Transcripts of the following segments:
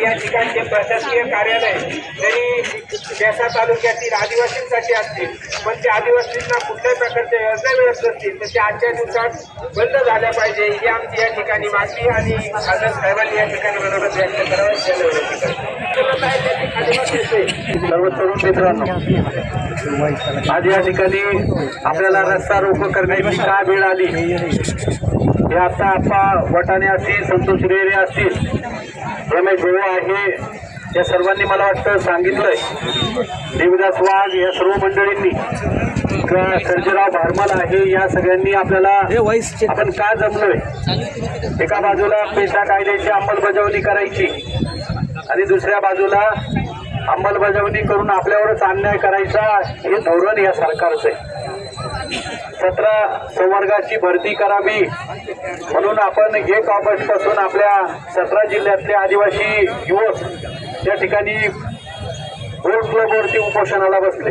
या ठिकाणचे प्रशासकीय कार्यालय जरी जसा तालुक्यातील आदिवासींसाठी असतील पण ते आदिवासींना कुठल्याही प्रकारचे व्यवसाय मिळत नसतील तर त्या आजच्या दिवसात बंद झाल्या पाहिजे ही आमची या ठिकाणी मागणी आणि खासदार साहेबांनी या ठिकाणी बरोबर व्यक्त करावं विनंती करतो. सर्व तरुण मित्रांनो आज या ठिकाणी आपल्याला रस्ता रोको करण्याची का वेळ आली? हे आता आप्पा वटाणे असतील संतोष रेरे असतील रमेश भाऊ आहे. या सर्वांनी मला वाटतं सांगितलंय देविदास वाघ या सर्व मंडळींनी सर्जेराव भारमल आहे या सगळ्यांनी आपल्याला आपण का जमलोय? एका बाजूला पेशा कायद्याची अंमलबजावणी करायची आणि दुसऱ्या बाजूला अंमलबजावणी करून आपल्यावरच अन्याय करायचा हे धोरण या सरकारचं आहे. सतरा संवर्गाची भरती करावी. म्हणून आपण एक ऑगस्टपासून आपल्या सतरा जिल्ह्यातले आदिवासी युवक त्या ठिकाणी रोड क्लबवरती उपोषणाला बसले.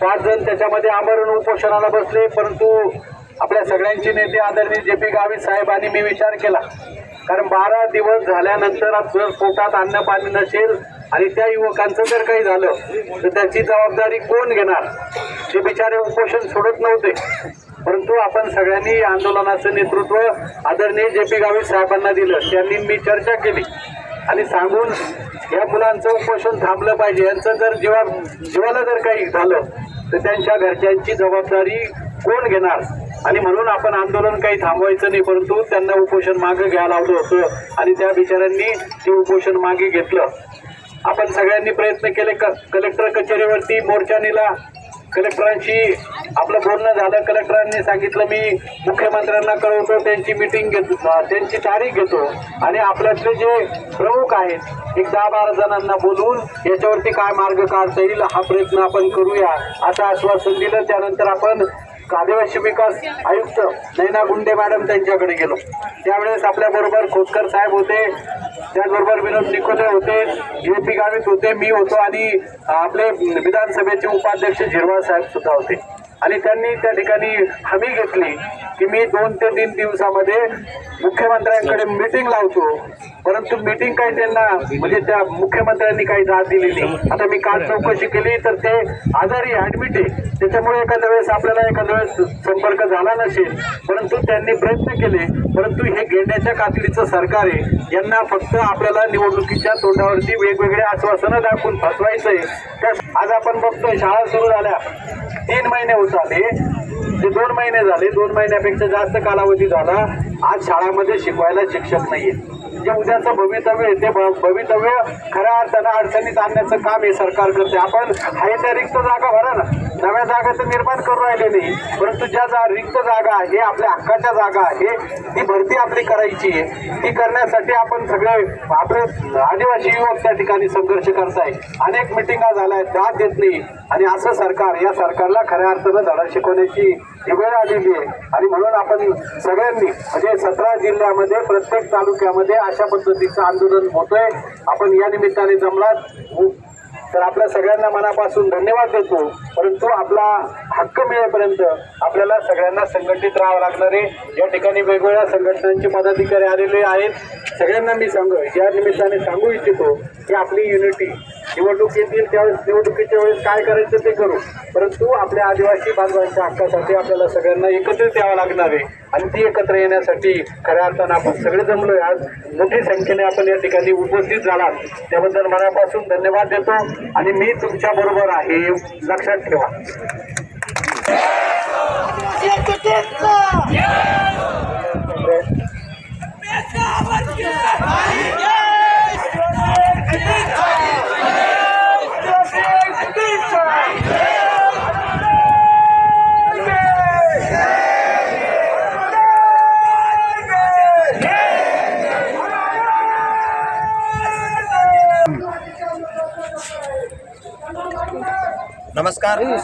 पाच जण त्याच्यामध्ये आमरण उपोषणाला बसले परंतु आपल्या सगळ्यांचे नेते आदरणीय जे पी गावित साहेबांनी मी विचार केला. कारण बारा दिवस झाल्यानंतर जर पोटात अन्न पाणी नसेल आणि त्या युवकांचं जर काही झालं तर त्याची जबाबदारी कोण घेणार? ते बिचारे उपोषण सोडत नव्हते. परंतु आपण सगळ्यांनी आंदोलनाचं नेतृत्व आदरणीय जे पी गावित साहेबांना दिलं. त्यांनी मी चर्चा केली. आणि सांगून या मुलांचं उपोषण थांबलं पाहिजे. यांचं जर जीवा जीवाला जर काही झालं तर त्यांच्या घरच्यांची जबाबदारी कोण घेणार? आणि म्हणून आपण आंदोलन काही थांबवायचं नाही परंतु त्यांना उपोषण मागे घ्यायला लावलं होतं. आणि त्या बिचाऱ्यांनी ते उपोषण मागे घेतलं. आपण सगळ्यांनी प्रयत्न केले. क कलेक्टर कचेरीवरती मोर्चा नेला. कलेक्टरांशी आपलं बोलणं झालं. कलेक्टरांनी सांगितलं मी मुख्यमंत्र्यांना कळवतो त्यांची मिटिंग घेतो त्यांची तारीख घेतो. आणि आपल्यातले जे प्रमुख आहेत एक दहा बारा जणांना बोलवून याच्यावरती काय मार्ग काढता येईल हा प्रयत्न आपण करूया. असं आश्वासन दिलं. त्यानंतर आपण आदिवासी विकास आयुक्त नैना गुंडे मॅडम त्यांच्याकडे गेलो. त्यावेळेस आपल्याबरोबर खोतकर साहेब होते त्याचबरोबर विनोद निकोले होते ए पी गावित होते मी होतो आणि आपले विधानसभेचे उपाध्यक्ष झिरवाळ साहेब सुद्धा होते. आणि त्यांनी त्या ठिकाणी हमी घेतली की मी दोन ते तीन दिवसामध्ये मुख्यमंत्र्यांकडे मीटिंग लावतो. परंतु मीटिंग काही त्यांना म्हणजे त्या मुख्यमंत्र्यांनी काही दाद दिली नाही. आता मी काल चौकशी केली तर ते आजारी ऍडमिट आहे. त्याच्यामुळे एखाद्या वेळेस आपल्याला एखाद्या वेळेस संपर्क झाला नसेल. परंतु त्यांनी प्रयत्न केले. परंतु हे गेंड्याच्या कातडीचं सरकार आहे. यांना फक्त आपल्याला निवडणुकीच्या तोंडावरती वेगवेगळे आश्वासनं दाखवून फसवायचंय. तर आज आपण बघतोय शाळा सुरू झाल्या. तीन महिने होत झाले. ते दोन महिने झाले. दोन महिन्यापेक्षा जास्त कालावधी झाला. आज शाळामध्ये शिकवायला शिक्षक नाहीये. जे उद्याचं भवितव्य आहे. ते भवितव्य खऱ्या अर्थानं अडचणीत आणण्याचं काम हे सरकार करते. आपण आहे त्या रिक्त जागा भरा ना नव्या जागा तर निर्माण करून राहिले नाही. परंतु ज्या जा रिक्त जागा आहे आपल्या हक्काच्या जागा आहे ती भरती आपली करायची आहे. ती करण्यासाठी आपण सगळे आपले आदिवासी युवक त्या ठिकाणी संघर्ष करताय. अनेक मिटिंगा झाल्या आहेत दाद देत नाही. आणि असं सरकार या सरकारला खऱ्या अर्थानं धडा शिकवण्याची ही वेळ आलेली आहे. आणि म्हणून आपण सगळ्यांनी म्हणजे सतरा जिल्ह्यामध्ये प्रत्येक तालुक्यामध्ये अशा पद्धतीचं आंदोलन होतंय. आपण या निमित्ताने जमलात. तर आपल्या सगळ्यांना मनापासून धन्यवाद देतो. परंतु आपला हक्क मिळेपर्यंत आपल्याला सगळ्यांना संघटित राहावं लागणार आहे. या ठिकाणी वेगवेगळ्या संघटनांचे पदाधिकारी आलेले आहेत. सगळ्यांना मी सांग या निमित्ताने सांगू इच्छितो की आपली युनिटी निवडणूक येतील त्यावेळेस निवडणुकीच्या वेळेस काय करायचं ते करू. परंतु आपल्या आदिवासी बांधवांच्या हक्कासाठी आपल्याला सगळ्यांना एकत्रित यावं लागणार आहे. आणि ती एकत्र येण्यासाठी खऱ्या अर्थानं आपण सगळे जमलोय आज. मोठी संख्येने आपण या ठिकाणी उपस्थित झालात. त्याबद्दल मनापासून धन्यवाद देतो. आणि मी तुमच्याबरोबर आहे. लक्षात ठेवा नमस्कार.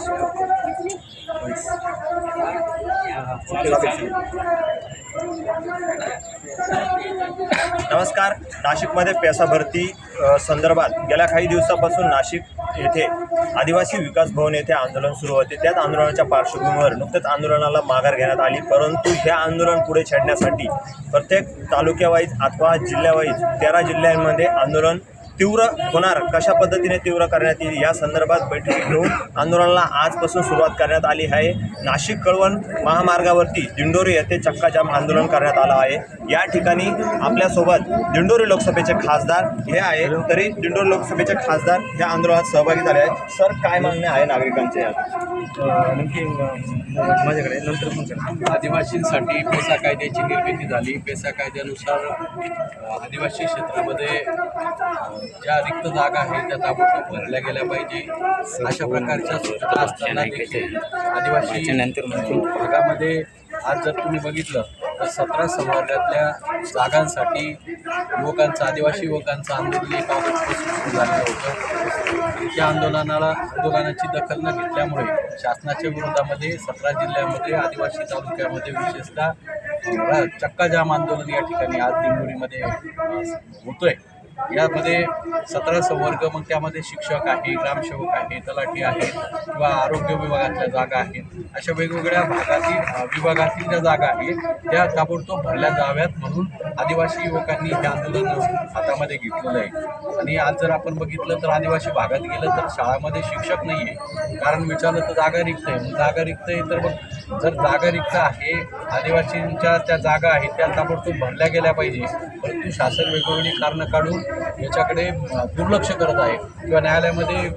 नमस्कार. नाशिकमध्ये पेसा भरती संदर्भात गेल्या काही दिवसापासून नाशिक येथे आदिवासी विकास भवन येथे आंदोलन सुरू होते. त्याच आंदोलनाच्या पार्श्वभूमीवर नुकतेच आंदोलनाला माघार घेण्यात आली. परंतु हे आंदोलन पुढे छेडण्यासाठी प्रत्येक तालुक्यावाईज अथवा जिल्ह्यावाईज तेरा जिल्ह्यांमध्ये आंदोलन तीव्र होणार? कशा पद्धतीने तीव्र करण्यात येईल? या संदर्भात बैठक घेऊन आंदोलनाला आजपासून सुरुवात करण्यात आली आहे. नाशिक कळवण महामार्गावरती दिंडोरी येथे चक्काजाम आंदोलन करण्यात आलं आहे. या ठिकाणी आपल्यासोबत दिंडोरी लोकसभेचे खासदार हे आहे तरी दिंडोरी लोकसभेचे खासदार या आंदोलनात सहभागी झाले आहेत. सर काय मागणे आहे नागरिकांचे यात? माझ्याकडे नंतर आदिवासींसाठी पेसा कायद्याची निर्मिती झाली. पेसा कायद्यानुसार आदिवासी क्षेत्रामध्ये ज्या रिक्त जागा आहेत त्या ताबडतोब भरल्या गेल्या पाहिजे. अशा प्रकारच्या सूचना असताना आदिवासी भागामध्ये आज जर तुम्ही बघितलं तर सतरा समाजातल्या जागांसाठी युवकांचं आदिवासी युवकांचं आंदोलन एका सुरू झालेलं होतं. त्या आंदोलनाला आंदोलनाची दखल न घेतल्यामुळे शासनाच्या विरोधामध्ये सतरा जिल्ह्यामध्ये आदिवासी तालुक्यामध्ये विशेषतः चक्काजाम आंदोलन या ठिकाणी आज दिंडोरीमध्ये अ, होतोय. यामध्ये सतरा संवर्ग मग त्यामध्ये शिक्षक आहे ग्रामसेवक आहे तलाठी आहेत किंवा आरोग्य विभागातल्या जागा आहेत. अशा वेगवेगळ्या भागातील विभागातील ज्या जागा आहेत त्या ताबडतोब भरल्या जाव्यात म्हणून आदिवासी युवकांनी हे आंदोलन हातामध्ये घेतलेलं आहे. आणि आज जर आपण बघितलं तर आदिवासी भागात गेलं तर शाळामध्ये शिक्षक नाही आहे कारण विचारलं तर जागा रिक्त आहे. मग जागा रिक्त आहे तर मग जर जागा रिक्त आहे आदिवासींच्या त्या जागा आहेत त्या ताबडतोब भरल्या गेल्या पाहिजे. परंतु शासन वेगवेगळी कारणं काढून याच्याकडे दुर्लक्ष करत आहे. किंवा न्यायालयामध्ये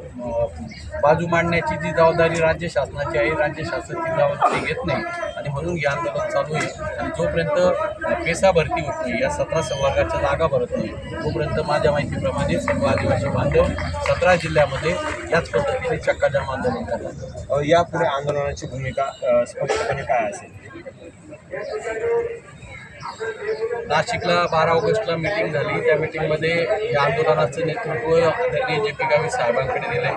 बाजू मांडण्याची जी जबाबदारी राज्य शासनाची आहे राज्य शासन ती जबाबदारी घेत नाही. आणि म्हणून हे आंदोलन चालू आहे. आणि जोपर्यंत पेसा भरती होत नाही या सतरा संवर्गाच्या जागा भरत नाही तोपर्यंत माझ्या माहितीप्रमाणे सर्व आदिवासी बांधव सतरा जिल्ह्यामध्ये याच पद्धतीने चक्काजाम आंदोलन करतात. यापुढे आंदोलनाची भूमिका स्पष्टपणे काय असेल? नाशिकला बारा ऑगस्टला मिटिंग झाली. त्या मिटिंगमध्ये या आंदोलनाचं नेतृत्व आदरणीय जे पी गावी साहेबांकडे दिलं